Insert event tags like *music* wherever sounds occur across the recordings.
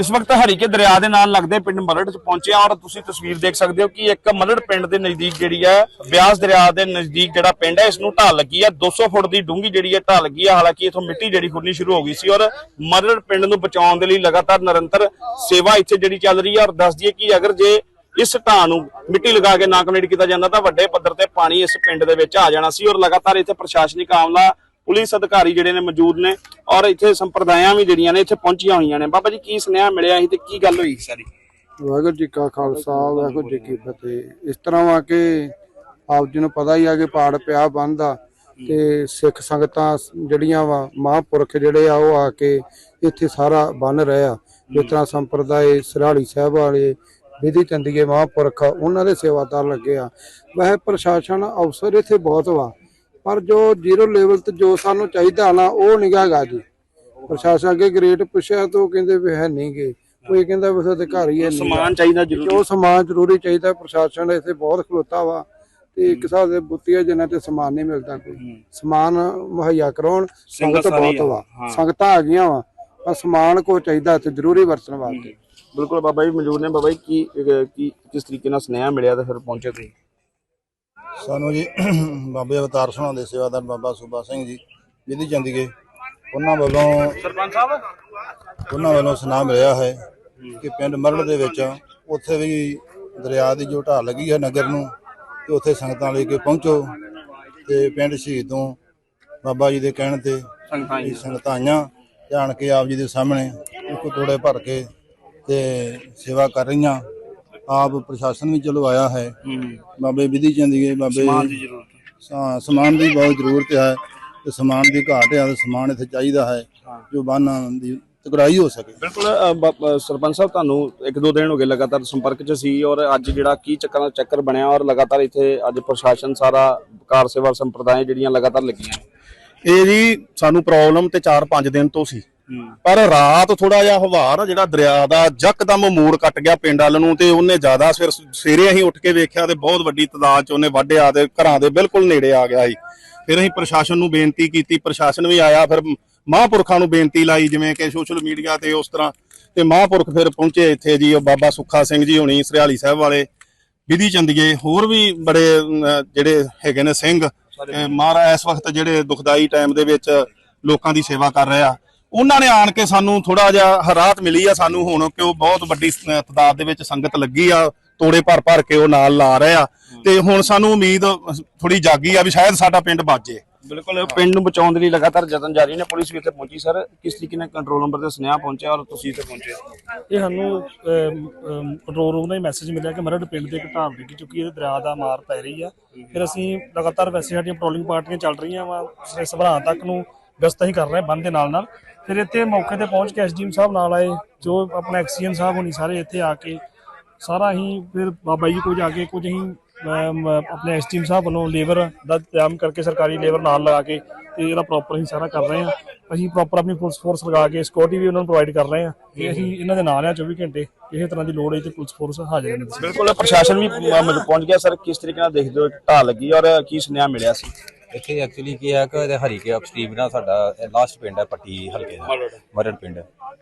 ਇਸ ਵਕਤ ਹਰੀਕੇ ਦਰਿਆ ਦੇ ਨਾਲ ਲੱਗਦੇ ਪਿੰਡ ਮਲੜ ਚ ਪਹੁੰਚੇ ਹਾਂ ਔਰ ਤੁਸੀਂ ਤਸਵੀਰ ਦੇਖ ਸਕਦੇ ਹੋ ਕਿ ਇੱਕ ਮਲੜ ਪਿੰਡ ਦੇ ਨਜ਼ਦੀਕ ਜਿਹੜੀ ਹੈ, ਬਿਆਸ ਦਰਿਆ ਦੇ ਨਜ਼ਦੀਕ ਜਿਹੜਾ ਪਿੰਡ ਹੈ ਇਸ ਨੂੰ ਢਾਲ ਲੱਗੀ ਹੈ। 200 ਫੁੱਟ ਦੀ ਡੂੰਗੀ ਜਿਹੜੀ ਹੈ, ਢਾਲ ਲੱਗੀ ਹੈ। ਹਾਲਾਂਕਿ ਇਥੋਂ ਮਿੱਟੀ ਜਿਹੜੀ ਖੁੱਲਣੀ ਸ਼ੁਰੂ ਹੋ ਗਈ ਸੀ ਔਰ ਮਲੜ ਪਿੰਡ ਨੂੰ ਬਚਾਉਣ ਦੇ ਲਈ ਲਗਾਤਾਰ ਨਿਰੰਤਰ ਸੇਵਾ ਇੱਥੇ ਜਿਹੜੀ ਚੱਲ ਰਹੀ ਹੈ ਔਰ ਦੱਸ ਦਈਏ ਕਿ ਅਗਰ ਜੇ ਇਸ ਢਾਹ ਨੂੰ ਮਿੱਟੀ ਲਗਾ ਕੇ ਨਾ ਕੰਪਲੀਟ ਕੀਤਾ ਜਾਂਦਾ ਤਾਂ ਵੱਡੇ ਪੱਧਰ ਤੇ ਪਾਣੀ ਇਸ ਪਿੰਡ ਦੇ ਵਿੱਚ ਆ ਜਾਣਾ ਸੀ ਔਰ ਲਗਾਤਾਰ ਇੱਥੇ ਪ੍ਰਸ਼ਾਸਨਿਕ ਆਮਲਾ ਪੁਲਿਸ ਅਧਿਕਾਰੀ ਜਿਹੜੇ ਨੇ ਮੌਜੂਦ ਨੇ ਔਰ ਇੱਥੇ ਸੰਪਰਦਾਇਆਂ ਵੀ ਜਿਹੜੀਆਂ ਨੇ ਇੱਥੇ ਪਹੁੰਚੀਆਂ ਹੋਈਆਂ ਨੇ। ਬਾਬਾ ਜੀ, ਕੀ ਸੁਨੇਹਾ ਮਿਲਿਆ ਸੀ ਤੇ ਕੀ ਗੱਲ ਹੋਈ ਸਾਰੀ? ਵਾਹਿਗੁਰੂ ਜੀ ਕਾ ਖਾਲਸਾ, ਵਾਹਿਗੁਰੂ ਜੀ ਕੀ ਫਤਿਹ। ਇਸ ਤਰ੍ਹਾਂ ਵਾ ਕਿ ਆਪ ਜੀ ਨੂੰ ਪਤਾ ਹੀ ਆ ਕਿ ਪਾੜ ਪਿਆ ਬੰਦਾ ਤੇ ਸਿੱਖ ਸੰਗਤਾਂ ਜਿਹੜੀਆਂ ਵਾ ਮਹਾਂਪੁਰਖ ਜਿਹੜੇ ਆ, ਉਹ ਆ ਕੇ ਇੱਥੇ ਸਾਰਾ ਬੰਨ ਰਹੇ ਆ। ਜਿਸ ਤਰ੍ਹਾਂ ਸੰਪਰਦਾਇ ਸਰਾਲੀ ਸਾਹਿਬ ਵਾਲੇ, ਵਿਧੀ ਚੰਦੀਏ ਮਹਾਂਪੁਰਖ, ਉਹਨਾਂ ਦੇ ਸੇਵਾਦਾਰ ਲੱਗੇ ਆ। ਵੈਸੇ ਪ੍ਰਸ਼ਾਸਨ ਅਫਸਰ ਇੱਥੇ ਬਹੁਤ ਵਾ। ਪਰ ਜੋ ਜ਼ੀਰੋ ਲੈਵਲ ਤੇ ਜੋ ਸਾਨੂੰ ਚਾਹੀਦਾ ਨਾ ਉਹ ਨਿਗਾਹਗਾ ਜੀ। ਪ੍ਰਸ਼ਾਸਨ ਅੱਗੇ ਗ੍ਰੇਡ ਪੁੱਛਿਆ ਤਾਂ ਕਹਿੰਦੇ ਵੀ ਹੈ ਨਹੀਂਗੇ ਕੋਈ ਕਹਿੰਦਾ ਵੀ ਸਾਡੇ ਘਰ ਹੀ ਹੈ ਨਹੀਂ। ਸਮਾਨ ਚਾਹੀਦਾ ਜ਼ਰੂਰ। ਜੋ ਸਮਾਨ ਜ਼ਰੂਰੀ ਚਾਹੀਦਾ ਪ੍ਰਸ਼ਾਸਨ ਇੱਥੇ ਬਹੁਤ ਖਲੋਤਾ ਵਾ ਤੇ ਇੱਕ ਹਿਸਾਬ ਦੇ ਬੁੱਤੀਆਂ ਜਿਨ੍ਹਾਂ ਤੇ ਸਮਾਨ ਨਹੀਂ ਮਿਲਦਾ ਕੋਈ। ਸਮਾਨ ਮੁਹੱਈਆ ਕਰਾਉਣ ਸੰਗਤ ਬਹੁਤ ਵਾ। ਸੰਗਤਾਂ ਆ ਗਈਆਂ ਵਾ ਪਰ ਸਮਾਨ ਕੋ ਚਾਹੀਦਾ ਇੱਥੇ ਜ਼ਰੂਰੀ ਵਰਤਣ ਵਾਸਤੇ। ਬਿਲਕੁਲ ਬਾਬਾ ਜੀ ਮੌਜੂਦ ਨੇ। ਬਾਬਾ ਜੀ ਕੀ ਕਿਸ ਤਰੀਕੇ ਨਾਲ ਸੁਨੇਹਾ ਮਿਲਿਆ ਤੇ ਫਿਰ ਪਹੁੰਚੇ ਤੁਸੀਂ? ਸਾਨੂੰ ਜੀ *clears throat* ਬਾਬੇ ਅਵਤਾਰ ਸਿੰਘ ਦੇ ਸੇਵਾਦਾਰ ਬਾਬਾ ਸੂਬਾ ਸਿੰਘ ਜੀ ਵਿਧੀ ਚੰਦੀਏ ਉਹਨਾਂ ਵੱਲੋਂ ਸਰਪੰਚ ਸਾਹਿਬ? ਉਹਨਾਂ ਵੱਲੋਂ ਸੁਨਾਮ ਮਿਲਿਆ ਹੈ ਕਿ ਪਿੰਡ ਮਰੜ ਦੇ ਵਿੱਚ ਉੱਥੇ ਵੀ ਦਰਿਆ ਦੀ ਜੋ ਢਾਲ ਲੱਗੀ ਹੈ ਨਗਰ ਨੂੰ ਤੇ ਉੱਥੇ ਸੰਗਤਾਂ ਲੈ ਕੇ ਪਹੁੰਚੋ ਤੇ ਪਿੰਡ ਸ਼ਹੀਦ ਤੋਂ ਬਾਬਾ ਜੀ ਦੇ ਕਹਿਣ ਤੇ ਸੰਗਤਾਂ ਆਈਆਂ। ਆਣ ਕੇ ਆਪ ਜੀ ਦੇ ਸਾਹਮਣੇ ਇੱਕ ਤੋੜੇ ਭਰ ਕੇ ਤੇ ਸੇਵਾ ਕਰ ਰਹੀਆਂ। ਆਪ ਪ੍ਰਸ਼ਾਸਨ ਵੀ ਚਲੋ ਆਇਆ ਹੈ। ਹੂੰ। ਬਾਬੇ ਵਿਧੀ ਚੰਦੀਏ ਬਾਬੇ ਸਮਾਨ ਦੀ ਜ਼ਰੂਰਤ ਸਾ- ਸਮਾਨ ਦੀ ਬਹੁਤ ਜ਼ਰੂਰਤ ਹੈ ਤੇ ਸਮਾਨ ਦੀ ਘਾਟ ਹੈ ਤੇ ਸਮਾਨ ਇੱਥੇ ਚਾਹੀਦਾ ਹੈ ਜੋ ਬੰਨ ਦੀ ਤਕਰਾਈ ਹੋ ਸਕੇ। ਬਿਲਕੁਲ ਸਰਪੰਚ ਸਾਹਿਬ ਤੁਹਾਨੂੰ ਇੱਕ ਦੋ ਦਿਨ ਹੋ ਗਏ ਲਗਾਤਾਰ ਸੰਪਰਕ 'ਚ ਸੀ ਔਰ ਅੱਜ ਜਿਹੜਾ ਕੀ ਚੱਕਰ ਦਾ ਚੱਕਰ ਬਣਿਆ ਔਰ ਲਗਾਤਾਰ ਇੱਥੇ ਅੱਜ ਪ੍ਰਸ਼ਾਸਨ ਸਾਰਾ ਕਾਰ ਸੇਵਾ ਸੰਪਰਦਾਇ ਜਿਹੜੀਆਂ ਲਗਾਤਾਰ ਲੱਗੀਆਂ। ਇਹ ਜੀ ਸਾਨੂੰ ਪ੍ਰੋਬਲਮ ਤੇ 4-5 ਦਿਨ ਤੋਂ ਸੀ। ਹੂੰ ਪਰ ਰਾਤ ਥੋੜਾ ਜਿਹਾ ਹਵਾ ਨਾ ਜਿਹੜਾ ਦਰਿਆ ਦਾ ਯਕਦਮ ਮੋੜ ਕੱਟ ਗਿਆ ਪਿੰਡ ਵੱਲ ਨੂੰ ਤੇ ਉਹਨੇ ਜ਼ਿਆਦਾ ਫਿਰ ਸਵੇਰੇ ਅਸੀਂ ਉੱਠ ਕੇ ਵੇਖਿਆ ਤੇ ਬਹੁਤ ਵੱਡੀ ਤਦਾਦ ਚ ਉਹਨੇ ਵੱਢਿਆ ਤੇ ਘਰਾਂ ਦੇ ਬਿਲਕੁਲ ਨੇੜੇ ਆ ਗਿਆ ਸੀ। ਫਿਰ ਅਸੀਂ ਪ੍ਰਸ਼ਾਸਨ ਨੂੰ ਬੇਨਤੀ ਕੀਤੀ ਪ੍ਰਸ਼ਾਸਨ ਵੀ ਆਇਆ ਫਿਰ ਮਹਾਂਪੁਰਖਾਂ ਨੂੰ ਬੇਨਤੀ ਲਾਈ ਜਿਵੇਂ ਕਿ ਸੋਸ਼ਲ ਮੀਡੀਆ ਤੇ ਉਸ ਤਰ੍ਹਾਂ। ਤੇ ਮਹਾਂਪੁਰਖ ਫਿਰ ਪਹੁੰਚੇ ਇੱਥੇ ਜੀ ਉਹ ਬਾਬਾ ਸੁੱਖਾ ਸਿੰਘ ਜੀ ਹੋਣੀ ਸਰਿਆਲੀ ਸਾਹਿਬ ਵਾਲੇ ਵਿਧੀ ਚੰਦੀਏ ਹੋਰ ਵੀ ਬੜੇ ਜਿਹੜੇ ਹੈਗੇ ਨੇ ਸਿੰਘ ਮਹਾਰਾਜ ਇਸ ਵਕਤ ਜਿਹੜੇ ਦੁਖਦਾਈ ਟਾਈਮ ਦੇ ਵਿੱਚ ਲੋਕਾਂ ਦੀ ਸੇਵਾ ਕਰ ਰਹੇ ਆ। ਉਹਨਾਂ ਨੇ ਆਣ ਕੇ ਸਾਨੂੰ ਥੋੜਾ ਜਿਹਾ ਰਾਹਤ ਮਿਲੀ ਆ ਸਾਨੂੰ ਹੁਣ ਕਿ ਉਹ ਬਹੁਤ ਵੱਡੀ ਤਦਾਦ ਦੇ ਵਿੱਚ ਸੰਗਤ ਲੱਗੀ ਆ ਤੋੜੇ ਭਰ ਭਰ ਕੇ ਉਹ ਨਾਲ ਲਾ ਰਹੇ ਆ। ਤੇ ਹੁਣ ਸਾਨੂੰ ਉਮੀਦ ਥੋੜੀ ਜਾਗੀ ਆ ਵੀ ਸ਼ਾਇਦ ਸਾਡਾ ਪਿੰਡ ਬਚ ਜੇ। ਬਿਲਕੁਲ ਪਿੰਡ ਨੂੰ ਬਚਾਉਣ ਦੇ ਲਈ ਲਗਾਤਾਰ ਯਤਨ ਜਾਰੀ ਨੇ। ਪੁਲਿਸ ਵੀ ਇੱਥੇ ਪਹੁੰਚੀ। ਸਰ ਕਿਸ ਤਰੀਕੇ ਨਾਲ ਕੰਟਰੋਲ ਨੰਬਰ ਤੇ ਸੁਨੇਹਾ ਪਹੁੰਚਿਆ ਔਰ ਤੁਸੀਂ ਇੱਥੇ ਪਹੁੰਚੇ? ਇਹ ਸਾਨੂੰ ਕੰਟਰੋਲ ਰੂਮ ਦਾ ਹੀ ਮੈਸੇਜ ਮਿਲਿਆ ਕਿ ਮਰੜ ਪਿੰਡ ਦੇ ਇੱਕ ਢਾਬ ਡਿੱਗੀ ਚੁੱਕੀ ਹੈ ਦਰਿਆ ਦਾ ਮਾਰ ਪੈ ਰਹੀ ਆ। ਫਿਰ ਅਸੀਂ ਲਗਾਤਾਰ ਵੈਸੇ ਸਾਡੀਆਂ ਪੈਟਰੋਲਿੰਗ ਪਾਰਟੀਆਂ ਚੱਲ ਰਹੀਆਂ ਵਾ ਸਭਰਾਂ ਤੱਕ ਨੂੰ ਗਸ਼ਤ ਅਸੀਂ ਕਰ ਰਹੇ ਬੰਦ ਦੇ ਨਾਲ ਨਾਲ ਫਿਰ ਇੱਥੇ ਮੌਕੇ ਤੇ ਪਹੁੰਚ ਕੇ ਐਸਡੀਐਮ ਸਾਹਿਬ ਨਾਲ ਆਏ ਜੋ ਆਪਣਾ ਐਕਸੀਐਮ ਸਾਹਿਬ ਹੋਣੀ ਸਾਰੇ ਇੱਥੇ ਆ ਕੇ ਸਾਰਾ ਹੀ ਫਿਰ ਬਾਬਾ ਜੀ ਕੋਲ ਜਾ ਕੇ ਕੁਝ ਹੀ ਅਮ, ਆਪਣੇ ਐਸਟੀਐਮ ਸਾਹਿਬ ਵੱਲੋਂ ਲੇਬਰ ਦਾ ਇੰਤਜ਼ਾਮ ਕਰਕੇ ਸਰਕਾਰੀ ਲੇਬਰ ਨਾਲ ਲਗਾ ਕੇ ਤੇ ਇਹਦਾ ਪ੍ਰੋਪਰ ਅਸੀਂ ਸਾਰਾ ਕਰ ਰਹੇ ਹਾਂ। ਅਸੀਂ ਪ੍ਰੋਪਰ ਆਪਣੀ ਪੁਲਿਸ ਫੋਰਸ ਲਗਾ ਕੇ ਸਿਕਿਉਰਿਟੀ ਵੀ ਉਹਨਾਂ ਨੂੰ ਪ੍ਰੋਵਾਈਡ ਕਰ ਰਹੇ ਹਾਂ ਤੇ ਅਸੀਂ ਇਹਨਾਂ ਦੇ ਨਾਲ ਆ 24 ਘੰਟੇ। ਕਿਸੇ ਤਰ੍ਹਾਂ ਦੀ ਲੋੜ ਹੈ ਤੇ ਪੁਲਿਸ ਫੋਰਸ ਹਾਜ਼ਰ ਹੈ ਬਿਲਕੁਲ ਪ੍ਰਸ਼ਾਸਨ ਵੀ ਪ- ਮਤਲਬ ਪਹੁੰਚ ਗਿਆ। ਸਰ ਕਿਸ ਤਰੀਕੇ ਨਾਲ ਦੇਖਦੇ ਹੋ? ਢਾਹ ਲੱਗੀ ਔਰ ਕੀ ਸੁਨੇਹਾ ਮਿਲਿਆ ਸੀ? ਇੱਥੇ ਐਕਚੁਅਲੀ ਕੀ ਹੈ ਕਿ ਹਰੀਕੇ ਅਪਸਟ੍ਰੀਮ ਨਾਲ ਸਾਡਾ ਲਾਸਟ ਪਿੰਡ ਹੈ ਪੱਟੀ ਹਲਕੇ ਦਾ ਮਰੜ ਪਿੰਡ।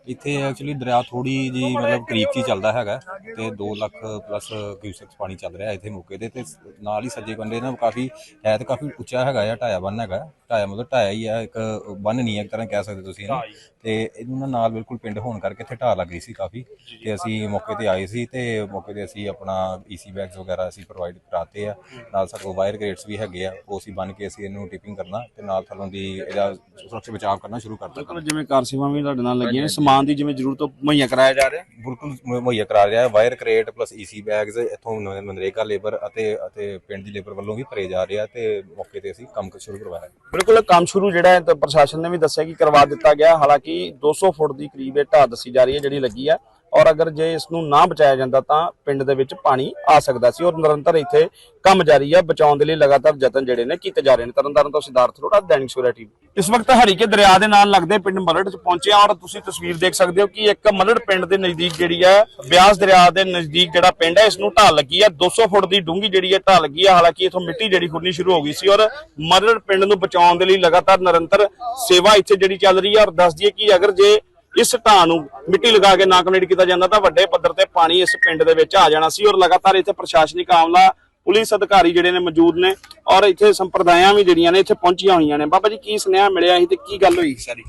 ਇੱਥੇ ਐਕਚੁਅਲੀ ਦਰਿਆ ਥੋੜੀ ਜੀ ਮਤਲਬ ਕਰੀਬ 'ਚ ਹੀ ਚੱਲਦਾ ਹੈਗਾ ਤੇ 2 ਲੱਖ ਪਲੱਸ ਕਿਊਸੈਕਸ ਪਾਣੀ ਚੱਲ ਰਿਹਾ ਇੱਥੇ ਮੌਕੇ ਤੇ ਤੇ ਨਾਲ ਹੀ ਸੱਜੇ ਕੰਡੇ ਨਾਲ ਕਾਫੀ ਹੈ ਤੇ ਕਾਫੀ ਉੱਚਾ ਹੈਗਾ ਆ ਢਾਇਆ ਬੰਨ ਹੈਗਾ ਢਾਇਆ ਮਤਲਬ ਢਾਇਆ ਹੀ ਹੈ ਇੱਕ ਬੰਨ ਨਹੀਂ ਹੈ ਇੱਕ ਤਰ੍ਹਾਂ ਕਹਿ ਸਕਦੇ ਤੁਸੀਂ ਇਹਨੂੰ। ਤੇ ਇਹਨੂੰ ਨਾ ਨਾਲ ਬਿਲਕੁਲ ਪਿੰਡ ਹੋਣ ਕਰਕੇ ਇੱਥੇ ਢਾਹ ਲੱਗ ਰਹੀ ਸੀ ਕਾਫੀ ਤੇ ਅਸੀਂ ਮੌਕੇ ਤੇ ਆਏ ਸੀ ਤੇ ਮੌਕੇ ਤੇ ਅਸੀਂ ਆਪਣਾ ਈਸੀ ਬੈਗਸ ਵਗੈਰਾ ਅਸੀਂ ਪ੍ਰੋਵਾਈਡ ਕਰਾਤੇ ਆ। ਨਾਲ ਸਾਡੇ ਵਾਇਰ ਗ੍ਰੇਡਸ ਵੀ ਹੈਗੇ ਆ ਉਹ ਅਸੀਂ ਬੰਨ ਕੇ ਅਸੀਂ ਇਹਨੂੰ ਟਿਪਿੰਗ ਕਰਨਾ ਤੇ ਨਾਲ ਥੱਲੋਂ ਦੀ ਇਹਦਾ ਸੁਰੱਖਿਆ ਬਚਾਅ ਕਰਨਾ ਸ਼ੁਰੂ ਕਰਤਾ ਜਿਵੇਂ ਕਾਰ ਸੇਵਾ ਵੀ ਤੁਹਾਡੇ ਨਾਲ ਲੱਗੀਆਂ ਨੇ ਸਮਾਨ ਦੀ ਜਿਵੇਂ ਜ਼ਰੂਰਤ ਮੁਹੱਈਆ ਕਰਾਇਆ ਜਾ ਰਿਹਾ? ਬਿਲਕੁਲ ਮੁਹੱਈਆ ਕਰਾ ਰਿਹਾ। ਹੈ wire crate plus EC bags ਇੱਥੋਂ ਮਨਰੇਗਾ ਲੇਬਰ ਅਤੇ ਅਤੇ ਪਿੰਡ ਦੀ ਲੇਬਰ ਵੱਲੋਂ ਵੀ ਭਰੇ ਜਾ ਰਿਹਾ ਤੇ ਮੌਕੇ ਤੇ ਅਸੀਂ ਕੰਮ ਸ਼ੁਰੂ ਕਰਵਾਇਆ ਬਿਲਕੁਲ ਕੰਮ ਸ਼ੁਰੂ ਜਿਹੜਾ ਹੈ ਤਾਂ ਪ੍ਰਸ਼ਾਸਨ ਨੇ ਵੀ ਦੱਸਿਆ ਕਿ ਕਰਵਾ ਦਿੱਤਾ ਗਿਆ। ਹਾਲਾਂਕਿ 200 ਫੁੱਟ ਦੀ ਕਰੀਬ ਇਹ ਢਾਹ ਦੱਸੀ ਜਾ ਰਹੀ ਹੈ ਜਿਹੜੀ ਲੱਗੀ ਹੈ ਔਰ ਅਗਰ ਜੇ ਇਸ ਨੂੰ ਨਾ ਬਚਾਇਆ ਜਾਂਦਾ ਤਾਂ ਪਿੰਡ ਦੇ ਵਿੱਚ ਪਾਣੀ ਆ ਸਕਦਾ ਸੀ ਔਰ ਨਿਰੰਤਰ ਇੱਥੇ ਕੰਮ ਜਾਰੀ ਹੈ ਬਚਾਉਣ ਦੇ ਲਈ ਲਗਾਤਾਰ ਯਤਨ ਜਿਹੜੇ ਨੇ ਕੀਤੇ ਜਾ ਰਹੇ ਨੇ। ਤਰਨਤਾਰਨ ਤੋਂ ਸਿਧਾਰਥ ਰੋੜਾ ਦੈਨਿਕ ਸਵੇਰਾ ਟੀਵੀ। ਇਸ ਵਕਤ ਹਰੀਕੇ ਦਰਿਆ ਦੇ ਨਾਲ ਲੱਗਦੇ ਪਿੰਡ ਮਲੜ ਚ ਪਹੁੰਚੇ ਹਾਂ ਔਰ ਤੁਸੀਂ ਤਸਵੀਰ ਦੇਖ ਸਕਦੇ ਹੋ ਕਿ ਇੱਕ ਮਲੜ ਪਿੰਡ ਦੇ ਨਜ਼ਦੀਕ ਜਿਹੜੀ ਹੈ, ਬਿਆਸ ਦਰਿਆ ਦੇ ਨਜ਼ਦੀਕ ਜਿਹੜਾ ਪਿੰਡ ਹੈ ਇਸ ਨੂੰ ਢਾਲ ਲੱਗੀ ਹੈ। 200 ਫੁੱਟ ਦੀ ਡੂੰਘੀ ਜਿਹੜੀ ਹੈ ਢਾਲ ਲੱਗੀ ਹੈ। ਹਾਲਾਂਕਿ ਇਥੋਂ ਮਿੱਟੀ ਜਿਹੜੀ ਖੁੱਲਣੀ ਸ਼ੁਰੂ ਹੋ ਗਈ ਸੀ ਔਰ ਮਲੜ ਪਿੰਡ ਨੂੰ ਬਚਾਉਣ ਦੇ ਲਈ ਲਗਾਤਾਰ ਨਿਰੰਤਰ ਸੇਵਾ ਇੱਥੇ ਜਿਹੜੀ ਚੱਲ ਰਹੀ ਹੈ ਔਰ ਦੱਸ ਦਈਏ ਕਿ ਅਗਰ ਜੇ ਇਸ ਢਾਹ ਨੂੰ ਮਿੱਟੀ ਲਗਾ ਕੇ ਨਾ ਕੰਪਲੀਟ ਕੀਤਾ ਜਾਂਦਾ ਤਾਂ ਵੱਡੇ ਪੱਧਰ ਤੇ ਪਾਣੀ ਇਸ ਪਿੰਡ ਦੇ ਵਿੱਚ ਆ ਜਾਣਾ ਸੀ ਔਰ ਲਗਾਤਾਰ ਇੱਥੇ ਪ੍ਰਸ਼ਾਸਨਿਕ ਆਮਲਾ, ਪੁਲਿਸ ਅਧਿਕਾਰੀ ਜਿਹੜੇ ਨੇ ਮੌਜੂਦ ਨੇ ਔਰ ਇੱਥੇ ਸੰਪਰਦਾਇਆਂ ਵੀ ਜਿਹੜੀਆਂ ਨੇ ਇੱਥੇ ਪਹੁੰਚੀਆਂ ਹੋਈਆਂ ਨੇ। ਬਾਬਾ ਜੀ, ਕੀ ਸੁਨੇਹਾ ਮਿਲਿਆ ਸੀ ਤੇ ਕੀ ਗੱਲ ਹੋਈ ਸਾਰੀ?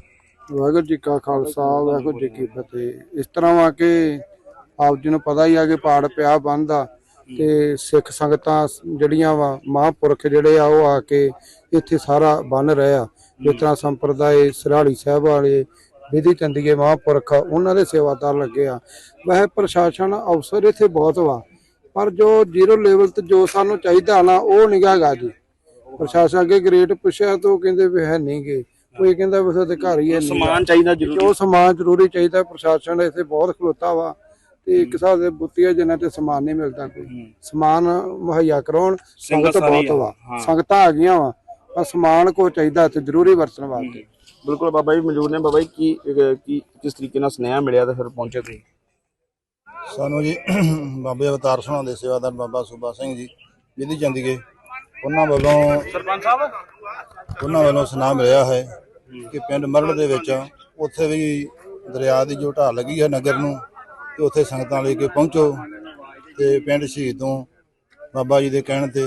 ਵਾਹਿਗੁਰੂ ਜੀ ਕਾ ਖਾਲਸਾ, ਵਾਹਿਗੁਰੂ ਜੀ ਕੀ ਫਤਿਹ। ਇਸ ਤਰ੍ਹਾਂ ਵਾ ਕਿ ਆਪ ਜੀ ਨੂੰ ਪਤਾ ਹੀ ਆ ਕਿ ਪਾੜ ਪਿਆ ਬੰਦਾ ਤੇ ਸਿੱਖ ਸੰਗਤਾਂ ਜਿਹੜੀਆਂ ਵਾ ਮਹਾਂਪੁਰਖ ਜਿਹੜੇ ਆ ਉਹ ਆ ਕੇ ਇੱਥੇ ਸਾਰਾ ਬੰਨ ਰਹੇ ਆ। ਜਿਸ ਤਰ੍ਹਾਂ ਸੰਪਰਦਾਇ, ਸਰਾਲੀ ਸਾਹਿਬ ਵਾਲੇ ਵਿਧੀ ਚੰਦੀਏ ਮਹਾਂਪੁਰਖ ਉਹਨਾਂ ਦੇ ਸੇਵਾਦਾਰ ਲੱਗੇ ਆ। ਵੈਸੇ ਪ੍ਰਸ਼ਾਸਨ ਅਫਸਰ ਇੱਥੇ ਬਹੁਤ ਵਾ ਪਰ ਜੋ ਜ਼ੀਰੋ ਲੈਵਲ ਤੇ ਜੋ ਸਾਨੂੰ ਚਾਹੀਦਾ ਨਾ ਉਹ ਨਿਗਾਹਗਾ ਜੀ। ਪ੍ਰਸ਼ਾਸਨ ਅੱਗੇ ਗ੍ਰੇਡ ਪੁੱਛਿਆ ਤਾਂ ਕਹਿੰਦੇ ਵੀ ਹੈ ਨਹੀਂਗੇ ਕੋਈ ਕਹਿੰਦਾ ਵੀ ਅਧਿਕਾਰੀ ਹੈ ਨਹੀਂ ਸਮਾਨ ਚਾਹੀਦਾ ਜ਼ਰੂਰ। ਜੋ ਸਮਾਨ ਜ਼ਰੂਰੀ ਚਾਹੀਦਾ ਪ੍ਰਸ਼ਾਸਨ ਇੱਥੇ ਬਹੁਤ ਖਲੋਤਾ ਵਾ ਤੇ ਇੱਕ ਹਿਸਾਬ ਦੇ ਬੁੱਤੀਆਂ ਜਿਨ੍ਹਾਂ ਤੇ ਸਮਾਨ ਨਹੀਂ ਮਿਲਦਾ ਕੋਈ। ਸਮਾਨ ਮੁਹੱਈਆ ਕਰਾਉਣ ਸੰਗਤ ਬਹੁਤ ਵਾ। ਸੰਗਤਾਂ ਆ ਗਈਆਂ ਵਾ ਪਰ ਸਮਾਨ ਕੋ ਚਾਹੀਦਾ ਇੱਥੇ ਜ਼ਰੂਰੀ ਵਰਤਣ ਵਾਸਤੇ। ਬਿਲਕੁਲ ਬਾਬਾ ਜੀ ਮੌਜੂਦ ਨੇ। ਬਾਬਾ ਜੀ ਕੀ ਕੀ ਕਿਸ ਤਰੀਕੇ ਨਾਲ ਸੁਨੇਹਾ ਮਿਲਿਆ ਤੇ ਫਿਰ ਪਹੁੰਚੇ ਤੁਸੀਂ? ਸਾਨੂੰ ਜੀ *clears throat* ਬਾਬੇ ਅਵਤਾਰ ਸਿੰਘ ਦੇ ਸੇਵਾਦਾਰ ਬਾਬਾ ਸੂਬਾ ਸਿੰਘ ਜੀ ਵਿਧੀ ਚੰਦੀਏ ਉਹਨਾਂ ਵੱਲੋਂ ਸਰਪੰਚ ਸਾਹਿਬ? ਉਹਨਾਂ ਵੱਲੋਂ ਸੁਨਾਮ ਮਿਲਿਆ ਹੈ ਕਿ ਪਿੰਡ ਮਰੜ ਦੇ ਵਿੱਚ ਉੱਥੇ ਵੀ ਦਰਿਆ ਦੀ ਜੋ ਢਾਲ ਲੱਗੀ ਹੈ ਨਗਰ ਨੂੰ ਤੇ ਉੱਥੇ ਸੰਗਤਾਂ ਲੈ ਕੇ ਪਹੁੰਚੋ। ਤੇ ਪਿੰਡ ਸ਼ਹੀਦ ਤੋਂ ਬਾਬਾ ਜੀ ਦੇ ਕਹਿਣ ਤੇ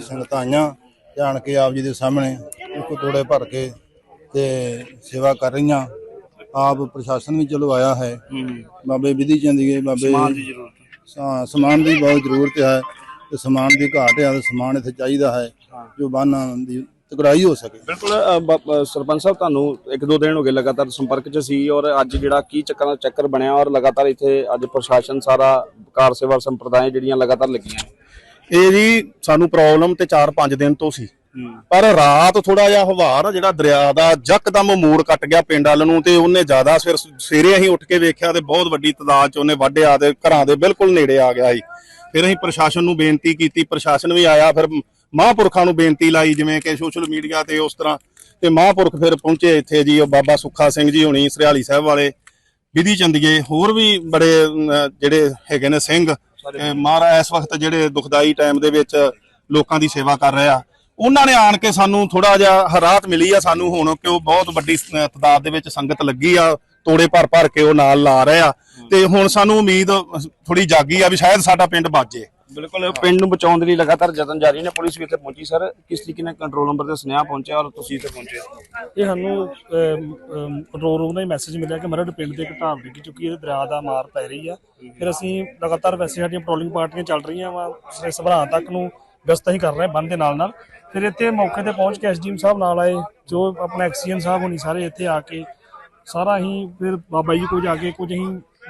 ਸੰਗਤਾਂ ਆਈਆਂ। ਆਣ ਕੇ ਆਪ ਜੀ ਦੇ ਸਾਹਮਣੇ ਇੱਕ ਤੋੜੇ ਭਰ ਕੇ ਤੇ ਸੇਵਾ ਕਰ ਰਹੀਆਂ। ਆਪ ਪ੍ਰਸ਼ਾਸਨ ਵੀ ਚਲੋ ਆਇਆ ਹੈ। ਹੂੰ। ਬਾਬੇ ਵਿਧੀ ਚੰਦੀਏ ਬਾਬੇ ਸਮਾਨ ਦੀ ਜ਼ਰੂਰਤ ਸਾ- ਸਮਾਨ ਦੀ ਬਹੁਤ ਜ਼ਰੂਰਤ ਹੈ ਤੇ ਸਮਾਨ ਦੀ ਘਾਟ ਹੈ ਤੇ ਸਮਾਨ ਇੱਥੇ ਚਾਹੀਦਾ ਹੈ। ਜੋ ਬੰਨ ਦੀ ਤਕਰਾਈ ਹੋ ਸਕੇ। ਬਿਲਕੁਲ ਸਰਪੰਚ ਸਾਹਿਬ ਤੁਹਾਨੂੰ ਇੱਕ ਦੋ ਦਿਨ ਹੋ ਗਏ ਲਗਾਤਾਰ ਸੰਪਰਕ 'ਚ ਸੀ ਔਰ ਅੱਜ ਜਿਹੜਾ ਕੀ ਚੱਕਰ ਦਾ ਚੱਕਰ ਬਣਿਆ ਔਰ ਲਗਾਤਾਰ ਇੱਥੇ ਅੱਜ ਪ੍ਰਸ਼ਾਸਨ ਸਾਰਾ ਕਾਰ ਸੇਵਾ ਸੰਪਰਦਾਇ ਜਿਹੜੀਆਂ ਲਗਾਤਾਰ ਲੱਗੀਆਂ। ਇਹ ਜੀ ਸਾਨੂੰ ਪ੍ਰੋਬਲਮ ਤੇ 4-5 ਦਿਨ ਤੋਂ ਸੀ। ਪਰ ਰਾਤ ਥੋੜਾ ਜਿਹਾ ਹਵਾ ਨਾ ਜਿਹੜਾ ਦਰਿਆ ਦਾ ਜੱਕਦਮ ਮੋੜ ਕੱਟ ਗਿਆ ਪਿੰਡ ਵੱਲ ਨੂੰ ਤੇ ਉਹਨੇ ਜ਼ਿਆਦਾ ਫਿਰ ਸਵੇਰੇ ਅਸੀਂ ਉੱਠ ਕੇ ਵੇਖਿਆ ਤੇ ਬਹੁਤ ਵੱਡੀ ਤਦਾਦ ਚ ਉਹਨੇ ਵੱਢਿਆ ਤੇ ਘਰਾਂ ਦੇ ਬਿਲਕੁਲ ਨੇੜੇ ਆ ਗਿਆ ਸੀ। ਫਿਰ ਅਸੀਂ ਪ੍ਰਸ਼ਾਸਨ ਨੂੰ ਬੇਨਤੀ ਕੀਤੀ ਪ੍ਰਸ਼ਾਸਨ ਵੀ ਆਇਆ ਫਿਰ ਮਹਾਂਪੁਰਖਾਂ ਨੂੰ ਬੇਨਤੀ ਲਾਈ ਜਿਵੇਂ ਕਿ ਸੋਸ਼ਲ ਮੀਡੀਆ ਤੇ ਉਸ ਤਰ੍ਹਾਂ। ਤੇ ਮਹਾਂਪੁਰਖ ਫਿਰ ਪਹੁੰਚੇ ਇੱਥੇ ਜੀ ਉਹ ਬਾਬਾ ਸੁੱਖਾ ਸਿੰਘ ਜੀ ਹੋਣੀ ਸਰਿਆਲੀ ਸਾਹਿਬ ਵਾਲੇ ਵਿਧੀ ਚੰਦੀਏ ਹੋਰ ਵੀ ਬੜੇ ਜਿਹੜੇ ਹੈਗੇ ਨੇ ਸਿੰਘ ਮਹਾਰਾਜ ਇਸ ਵਕਤ ਜਿਹੜੇ ਦੁਖਦਾਈ ਟਾਈਮ ਦੇ ਵਿੱਚ ਲੋਕਾਂ ਦੀ ਸੇਵਾ ਕਰ ਰਹੇ ਆ। ਉਹਨਾਂ ਨੇ ਆਣ ਕੇ ਸਾਨੂੰ ਥੋੜਾ ਜਿਹਾ ਰਾਹਤ ਮਿਲੀ ਆ ਸਾਨੂੰ ਹੁਣ ਕਿ ਉਹ ਬਹੁਤ ਵੱਡੀ ਤਦਾਦ ਦੇ ਵਿੱਚ ਸੰਗਤ ਲੱਗੀ ਆ ਤੋੜੇ ਭਰ ਭਰ ਕੇ ਉਹ ਨਾਲ ਲਾ ਰਹੇ ਆ। ਤੇ ਹੁਣ ਸਾਨੂੰ ਉਮੀਦ ਥੋੜੀ ਜਾਗੀ ਆ ਵੀ ਸ਼ਾਇਦ ਸਾਡਾ ਪਿੰਡ ਬਾਜੇ ਬਿਲਕੁਲ ਪਿੰਡ ਨੂੰ ਬਚਾਉਣ ਦੇ ਲਈ ਲਗਾਤਾਰ ਯਤਨ ਜਾਰੀ ਨੇ। ਪੁਲਿਸ ਵੀ ਇੱਥੇ ਪਹੁੰਚੀ। ਸਰ ਕਿਸ ਤਰੀਕੇ ਨਾਲ ਕੰਟਰੋਲ ਨੰਬਰ ਤੇ ਸੁਨੇਹਾ ਪਹੁੰਚਿਆ ਔਰ ਤੁਸੀਂ ਇੱਥੇ ਪਹੁੰਚੇ? ਇਹ ਸਾਨੂੰ ਕੰਟਰੋਲ ਰੂਮ ਦਾ ਹੀ ਮੈਸੇਜ ਮਿਲਿਆ ਕਿ ਮਰੜ ਪਿੰਡ ਦੇ ਇੱਕ ਢਾਬ ਡਿੱਗੀ ਚੁੱਕੀ ਹੈ ਦਰਿਆ ਦਾ ਮਾਰ ਪੈ ਰਹੀ ਆ। ਫਿਰ ਅਸੀਂ ਲਗਾਤਾਰ ਵੈਸੇ ਸਾਡੀਆਂ ਪੈਟਰੋਲਿੰਗ ਪਾਰਟੀਆਂ ਚੱਲ ਰਹੀਆਂ ਵਾ। ਸਭਰਾਂ ਤੱਕ ਨੂੰ ਗਸ਼ਤ ਹੀ ਕਰ ਰਹੇ ਬੰਦ ਦੇ ਨਾਲ ਨਾਲ ਫਿਰ ਇੱਥੇ ਮੌਕੇ ਤੇ ਪਹੁੰਚ ਕੇ ਐਸਡੀਐਮ ਸਾਹਿਬ ਨਾਲ ਆਏ ਜੋ ਆਪਣਾ ਐਕਸੀਐਨ ਸਾਹਿਬ ਹੋਣੀ ਸਾਰੇ ਇੱਥੇ ਆ ਕੇ ਸਾਰਾ ਹੀ ਫਿਰ ਬਾਬਾ ਜੀ ਕੋਲ ਜਾ ਕੇ ਕੁਝ ਅਸੀਂ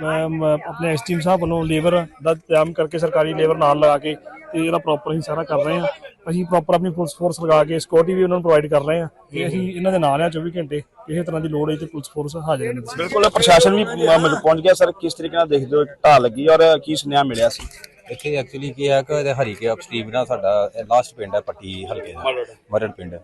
ਅਮ, ਆਪਣੇ ਐਸਟੀਐਮ ਸਾਹਿਬ ਵੱਲੋਂ ਲੇਬਰ ਦਾ ਇੰਤਜ਼ਾਮ ਕਰਕੇ ਸਰਕਾਰੀ ਲੇਬਰ ਨਾਲ ਲਗਾ ਕੇ ਤੇ ਇਹਦਾ ਪ੍ਰੋਪਰ ਅਸੀਂ ਸਾਰਾ ਕਰ ਰਹੇ ਹਾਂ। ਅਸੀਂ ਪ੍ਰੋਪਰ ਆਪਣੀ ਪੁਲਿਸ ਫੋਰਸ ਲਗਾ ਕੇ ਸਿਕਿਉਰਿਟੀ ਵੀ ਉਹਨਾਂ ਨੂੰ ਪ੍ਰੋਵਾਈਡ ਕਰ ਰਹੇ ਹਾਂ ਤੇ ਅਸੀਂ ਇਹਨਾਂ ਦੇ ਨਾਲ ਆ 24 ਘੰਟੇ ਕਿਸੇ ਤਰ੍ਹਾਂ ਦੀ ਲੋੜ ਹੋਈ ਤੇ ਪੁਲਿਸ ਫੋਰਸ ਹਾਜ਼ਰ ਹੈ ਬਿਲਕੁਲ ਪ੍ਰਸ਼ਾਸਨ ਵੀ ਮਿਲ ਪਹੁੰਚ ਗਿਆ। ਸਰ ਕਿਸ ਤਰੀਕੇ ਨਾਲ ਦੇਖਦੇ ਹੋ? ਢਾਹ ਲੱਗੀ ਔਰ ਕੀ ਸੁਨੇਹਾ ਮਿਲਿਆ ਸੀ? ਇੱਥੇ ਐਕਚੁਅਲੀ ਕੀ ਹੈ ਕਿ ਹਰੀਕੇ ਅਪਸਟ੍ਰੀਮ ਨਾ ਸਾਡਾ ਲਾਸਟ ਪਿੰਡ ਹੈ ਪੱਟੀ ਹਲਕੇ ਦਾ ਮਰੜ ਪਿੰਡ।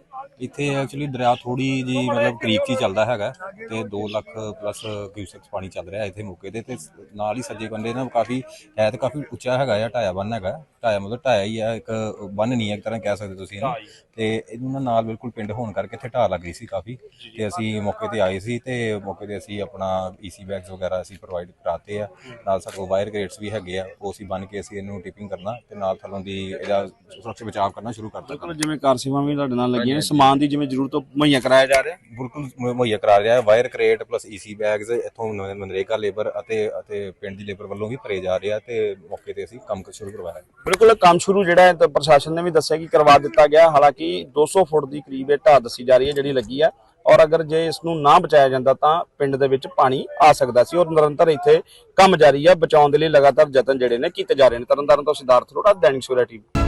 ਇੱਥੇ ਐਕਚੁਅਲੀ ਦਰਿਆ ਥੋੜੀ ਜੀ ਮਤਲਬ ਕਰੀਬ 'ਚ ਹੀ ਚੱਲਦਾ ਹੈਗਾ ਤੇ 2 ਲੱਖ ਪਲੱਸ ਕਿਊਸੈਕਸ ਪਾਣੀ ਚੱਲ ਰਿਹਾ ਇੱਥੇ ਮੌਕੇ ਤੇ ਤੇ ਨਾਲ ਹੀ ਸੱਜੇ ਬੰਦੇ ਨਾ ਕਾਫੀ ਹੈ ਤੇ ਕਾਫੀ ਉੱਚਾ ਹੈਗਾ ਆ ਢਾਇਆ ਬੰਨ ਹੈਗਾ ਢਾਇਆ ਮਤਲਬ ਢਾਇਆ ਹੀ ਆ ਇੱਕ ਬੰਨ ਨਹੀਂ ਹੈ ਇੱਕ ਤਰ੍ਹਾਂ ਕਹਿ ਸਕਦੇ ਤੁਸੀਂ ਇਹਨੂੰ। ਤੇ ਇਹਨੂੰ ਨਾ ਨਾਲ ਬਿਲਕੁਲ ਪਿੰਡ ਹੋਣ ਕਰਕੇ ਇੱਥੇ ਢਾਹ ਲੱਗ ਰਹੀ ਸੀ ਕਾਫੀ ਤੇ ਅਸੀਂ ਮੌਕੇ ਤੇ ਆਏ ਸੀ ਤੇ ਮੌਕੇ ਤੇ ਅਸੀਂ ਆਪਣਾ ਈਸੀ ਬੈਗਸ ਵਗੈਰਾ ਅਸੀਂ ਪ੍ਰੋਵਾਈਡ ਕਰਾਤੇ ਆ। ਨਾਲ ਸਾਡੇ ਵਾਇਰ ਗ੍ਰੇਡਸ ਵੀ ਹੈਗੇ ਆ ਉਹ ਅਸੀਂ ਬੰਨ ਕੇ ਅਸੀਂ ਇਹਨੂੰ ਟਿਪਿੰਗ ਕਰਨਾ ਤੇ ਨਾਲ ਥੱਲੋਂ ਦੀ ਇਹਦਾ ਸੁਰੱਖਿਆ ਬਚਾਅ ਕਰਨਾ ਸ਼ੁਰੂ ਕਰਤਾ ਜਿਵੇਂ ਕਾਰ ਸੇਵਾ ਵੀ ਤੁਹਾਡੇ ਨਾਲ ਲੱਗੀਆਂ ਨੇ ਸਮਾਨ ਦੀ ਜਿਵੇਂ ਜ਼ਰੂਰਤ ਮੁਹੱਈਆ ਕਰਾਇਆ ਜਾ ਰਿਹਾ? ਬਿਲਕੁਲ ਮੁਹੱਈਆ ਕਰਾ ਰਿਹਾ ਹੈ। Wire crate plus EC bags ਇੱਥੋਂ ਮਨਰੇਗਾ ਲੇਬਰ ਅਤੇ ਅਤੇ ਪਿੰਡ ਦੀ ਲੇਬਰ ਵੱਲੋਂ ਵੀ ਭਰੇ ਜਾ ਰਿਹਾ ਤੇ ਮੌਕੇ ਤੇ ਅਸੀਂ ਕੰਮ ਸ਼ੁਰੂ ਕਰਵਾਇਆ ਬਿਲਕੁਲ ਕੰਮ ਸ਼ੁਰੂ ਜਿਹੜਾ ਹੈ ਤਾਂ ਪ੍ਰਸ਼ਾਸਨ ਨੇ ਵੀ ਦੱਸਿਆ ਕਿ ਕਰਵਾ ਦਿੱਤਾ ਗਿਆ। ਹਾਲਾਂਕਿ 200 ਫੁੱਟ ਦੀ ਕਰੀਬ ਇਹ ਢਾਹ ਦੱਸੀ ਜਾ ਰਹੀ ਹੈ ਜਿਹੜੀ ਲੱਗੀ ਹੈ। ਔਰ ਅਗਰ ਜੇ ਇਸ ਨੂੰ ਨਾ ਬਚਾਇਆ ਜਾਂਦਾ ਤਾਂ ਪਿੰਡ ਦੇ ਵਿੱਚ ਪਾਣੀ ਆ ਸਕਦਾ ਸੀ ਔਰ ਨਿਰੰਤਰ ਇੱਥੇ ਕੰਮ ਜਾਰੀ ਹੈ। ਬਚਾਉਣ ਦੇ ਲਈ ਲਗਾਤਾਰ ਯਤਨ ਜਿਹੜੇ ਨੇ ਕੀਤੇ ਜਾ ਰਹੇ ਨੇ। ਤਰਨਤਾਰਨ ਤੋਂ ਸਿਧਾਰਥ ਅਰੋੜਾ ਦੈਨਿਕ ਸਵੇਰਾ ਟੀਵੀ।